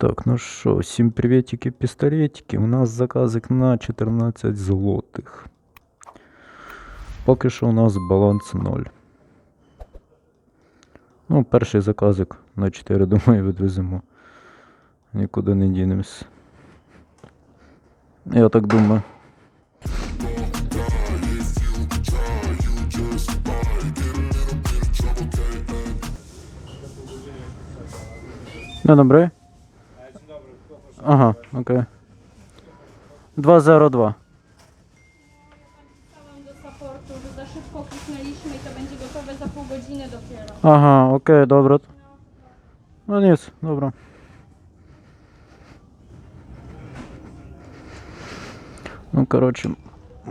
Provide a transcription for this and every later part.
Так, ну що, всім приветики, пістолетики. У нас заказик на 14 злотих. Поки що у нас баланс 0. Ну, перший заказик на 4, думаю, відвеземо. Нікуди не дінемось. Я так думаю. Не добре? Ага, окей. 202. Pisałam do supportu, że za szybko kliknęliśmy i to będzie gotowe za pół godziny dopiero. Ага, окей, добре. Ну ніц, добре. Ну, коротше,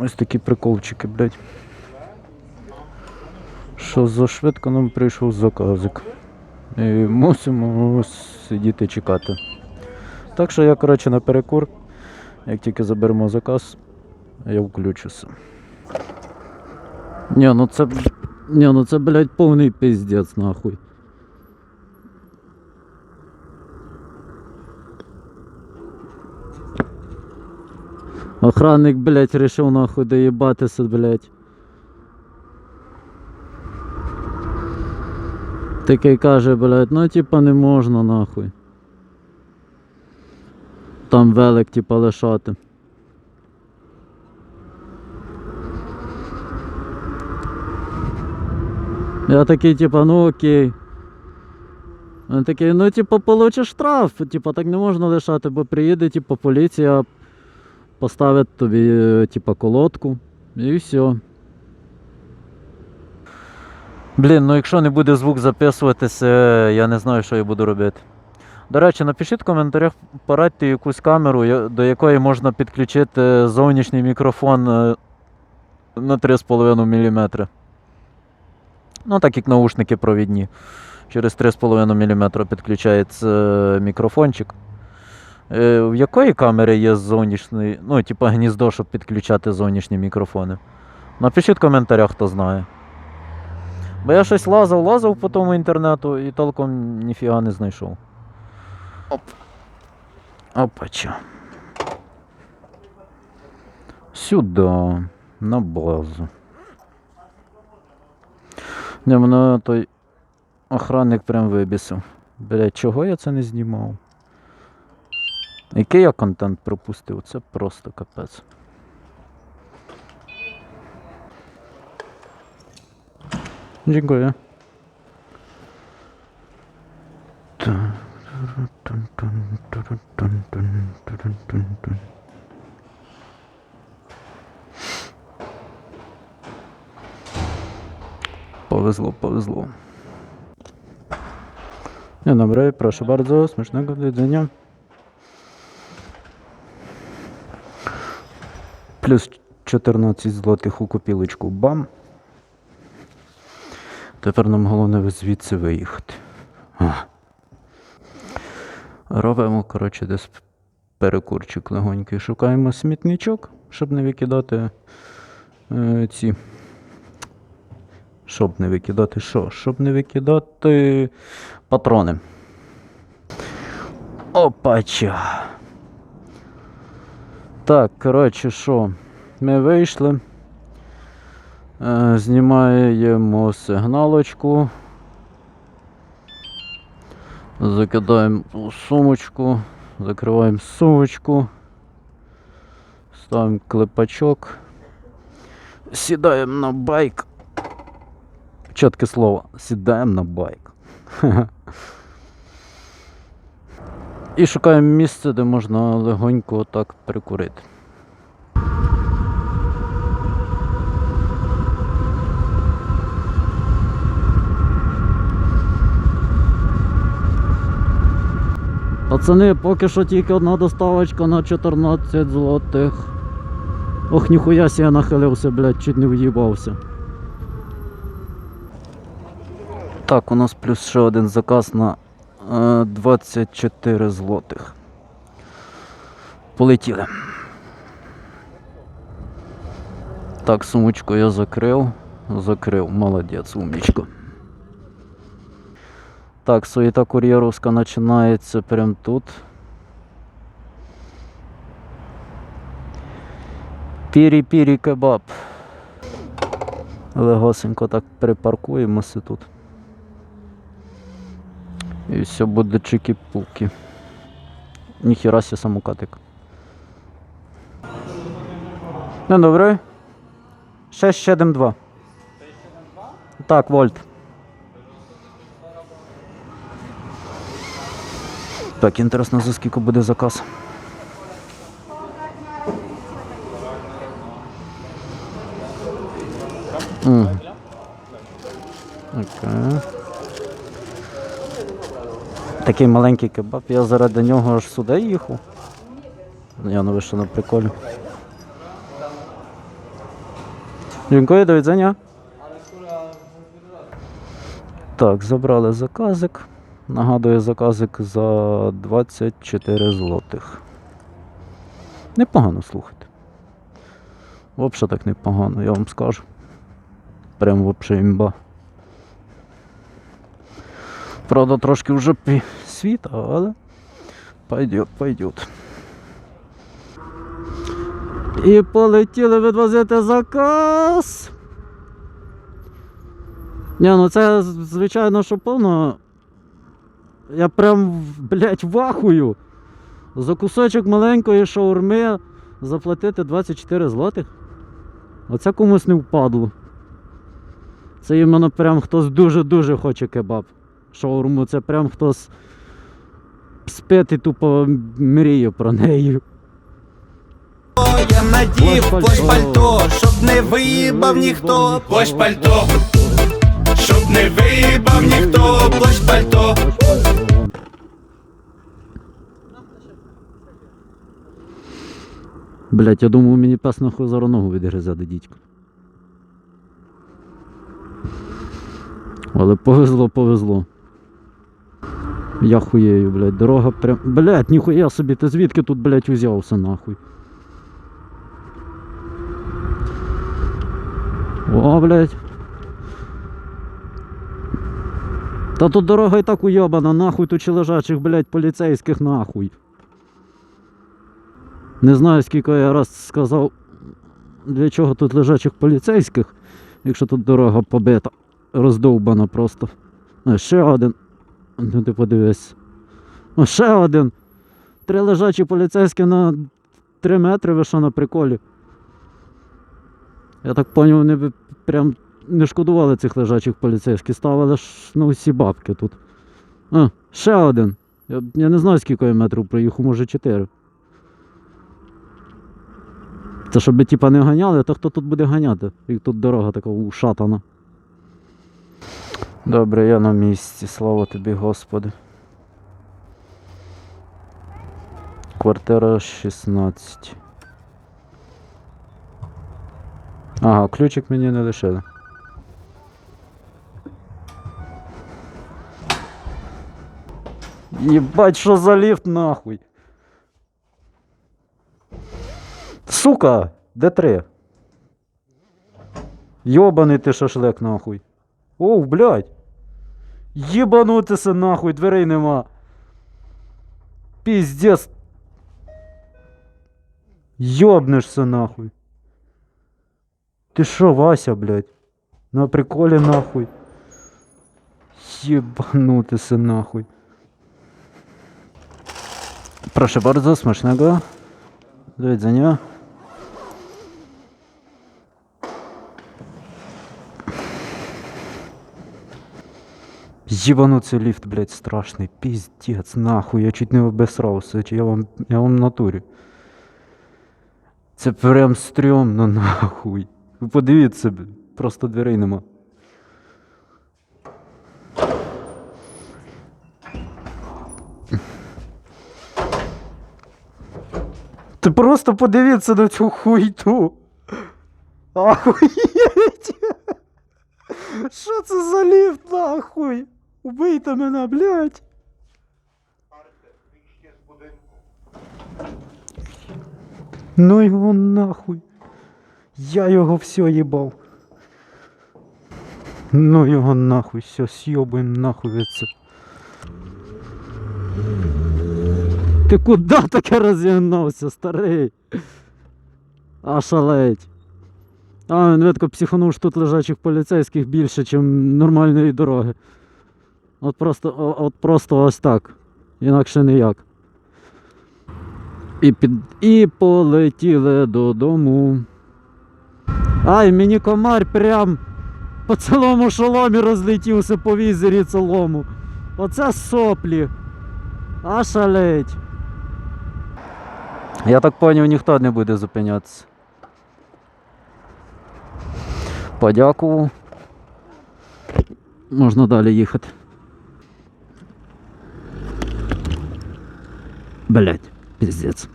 ось такі приколчики, блядь. Що за швидко нам прийшов заказик. І мусимо сидіти чекати. Так що я, коротше, на перекур. Як тільки заберемо заказ, я включуся. Ні, ну це. Ні, ну це, блядь, повний пиздец, нахуй. Охранник, блядь, решив нахуй доїбатися, блядь. Такий каже, блядь, ну типа не можна нахуй. Там велик, типа, лишати. Я такий, типа, ну окей. Він такий, ну типа, получиш штраф, типа, так не можна лишати, бо приїде, типа, поліція, поставить тобі, типа, колодку і все. Блін, ну якщо не буде звук записуватися, я не знаю, що я буду робити. До речі, напишіть в коментарях, порадьте якусь камеру, до якої можна підключити зовнішній мікрофон е, на 3,5 мм. Ну, так як наушники провідні. Через 3,5 мм підключається е, мікрофончик. Е, В якої камери є зовнішній, ну, типа гніздо, щоб підключати зовнішні мікрофони? Напишіть в коментарях, хто знає. Бо я щось лазав, лазав по тому інтернету і толком ніфіга не знайшов. Оп. Опача. Сюди, на базу. Не, мене той охранник прям вибісив. Блять, чого я це не знімав? Який я контент пропустив? Це просто капець. Дякую. Powezło, powezło. Dzień dobry, proszę bardzo, smacznego jedzenia. Плюс 14 злотих у копілочку. Бам. Тепер нам головне звідси виїхати. А. Робимо, коротше, десь перекурчик легонький. Шукаємо смітничок, щоб не викидати е, ці. Щоб не викидати що? Щоб не викидати патрони. Опача. Так, коротше, що? Ми вийшли. Е, знімаємо сигналочку. Закидаємо сумочку, закриваємо сумочку, ставимо клепачок, сідаємо на байк. Чітке слово, сідаємо на байк. І шукаємо місце, де можна легонько так прикурити. Пацани, поки що тільки одна доставочка на 14 злотих. Ох, ніхуя я нахилився, блядь, чуть не в'їбався. Так, у нас плюс ще один заказ на е, 24 злотих. Полетіли. Так, сумочку я закрив. Закрив, молодець, умничка. Так, суета кур'єровська починається прямо тут. Пірі-пірі кебаб. Легосенько так припаркуємося тут. І все буде чики-пуки. Ніхіра сі самокатик. Ну добре. 6-7-2. 6-7-2? Так, вольт. Так, інтересно, за скільки буде заказ. Окей. Такий маленький кебаб, я заради нього аж сюди їхав. Я не вийшов на приколі. Дякую, до відзення. Так, забрали заказик. Нагадую, заказик за 24 злотих. Непогано слухайте. Взагалі так непогано, я вам скажу. Прям вообще імба. Правда, трошки вже світа, але пойдет, пойдет. І полетіли відвозити заказ. Ні, ну це звичайно, що повно. Я прям, блядь, вахую. За кусочок маленької шаурми заплатити 24 злотих. Оце комусь не впадло. Це іменно прям хтось дуже-дуже хоче кебаб. Шаурму, це прям хтось спить і тупо мріє про неї. Я надів Плащ пальто, щоб не виїбав ніхто. Плащ пальто, щоб не виїбав ніхто, плащ пальто. Блять, я думав, мені пес нахуй зараз ногу відгризе до дідька. Але повезло, повезло. Я хуєю, блядь, дорога прям. Блять, ніхуя собі, ти звідки тут, блять, узявся нахуй. О, блять. Та тут дорога і так уйобана, нахуй тут чи лежачих, блять, поліцейських нахуй. Не знаю, скільки я раз сказав, для чого тут лежачих поліцейських, якщо тут дорога побита, роздовбана просто. А, ще один. Ну ти подивись. О, ще один. Три лежачі поліцейські на 3 метри, ви що на приколі. Я так поняв, вони прям не шкодували цих лежачих поліцейських, ставили ж на усі бабки тут. А, ще один. Я, я не знаю, скільки я метрів проїхав, може 4. Це щоб типа не ганяли, то хто тут буде ганяти, як тут дорога така ушатана. Добре, я на місці, слава тобі, Господи. Квартира 16. Ага, ключик мені не лишили. Єбать, що за ліфт нахуй. Сука, де три? Йобаний ти шашлик нахуй. Оу, блядь. Єбанутися нахуй, дверей нема. Піздец. Йобнешся нахуй. Ти шо, Вася, блядь? На приколі нахуй. Єбанутися нахуй. Proszę bardzo, smacznego. Do widzenia. Ебануться лифт, блядь, страшный. Пиздец, нахуй. Я чуть не обесрався. Я вам, я вам натурі. Це прям стрьомно, нахуй. Ви подивіться, просто дверей нема. Ти просто подивіться на цю хуйту. Ахуєть. Що це за ліфт, нахуй? Убийте мене, блядь. Ну його нахуй. Я його все їбав. Ну його нахуй, все, с'єбуєм нахуй це. Ти куди таке розігнався, старий? А шалеть. А, він видко психанув, що тут лежачих поліцейських більше, ніж нормальної дороги. От просто, от просто ось так. Інакше ніяк. І, під... і полетіли додому. Ай, мені комар прям по цілому шоломі розлетівся по візері цілому. Оце соплі. А шалеть. Я так поняв, ніхто не буде зупинятися. Подякував. Можна далі їхати. Блять, пиздец.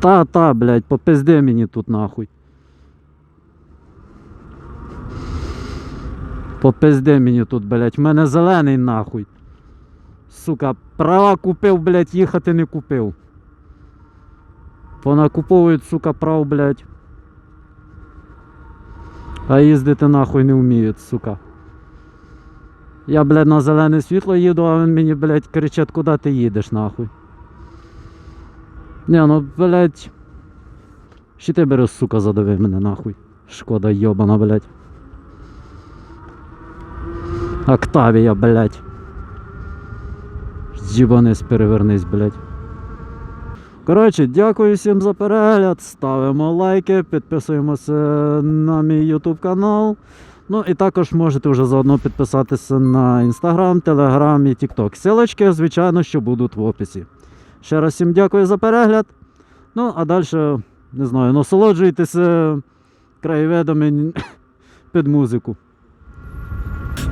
Та, та, блять, попизди мені тут нахуй. Попизди мені тут, блять. В мене зелений нахуй. Сука, права купив, блять, їхати не купив. Понакуповують, сука, прав, блять. А їздити нахуй не вміють, сука. Я, блядь, на зелене світло їду, а він мені, блядь, кричить, куди ти їдеш, нахуй. Не, ну, блядь. Ще ти бери, сука, задави мене, нахуй. Шкода йобана, блядь. Октавія, блядь. З'їбанись, перевернись, блядь. Коротше, дякую всім за перегляд. Ставимо лайки, підписуємося на мій YouTube канал. Ну і також можете вже заодно підписатися на Instagram, Telegram і TikTok. Силочки, звичайно, що будуть в описі. Ще раз всім дякую за перегляд. Ну, а далі, не знаю, насолоджуйтеся краєвидами під музику.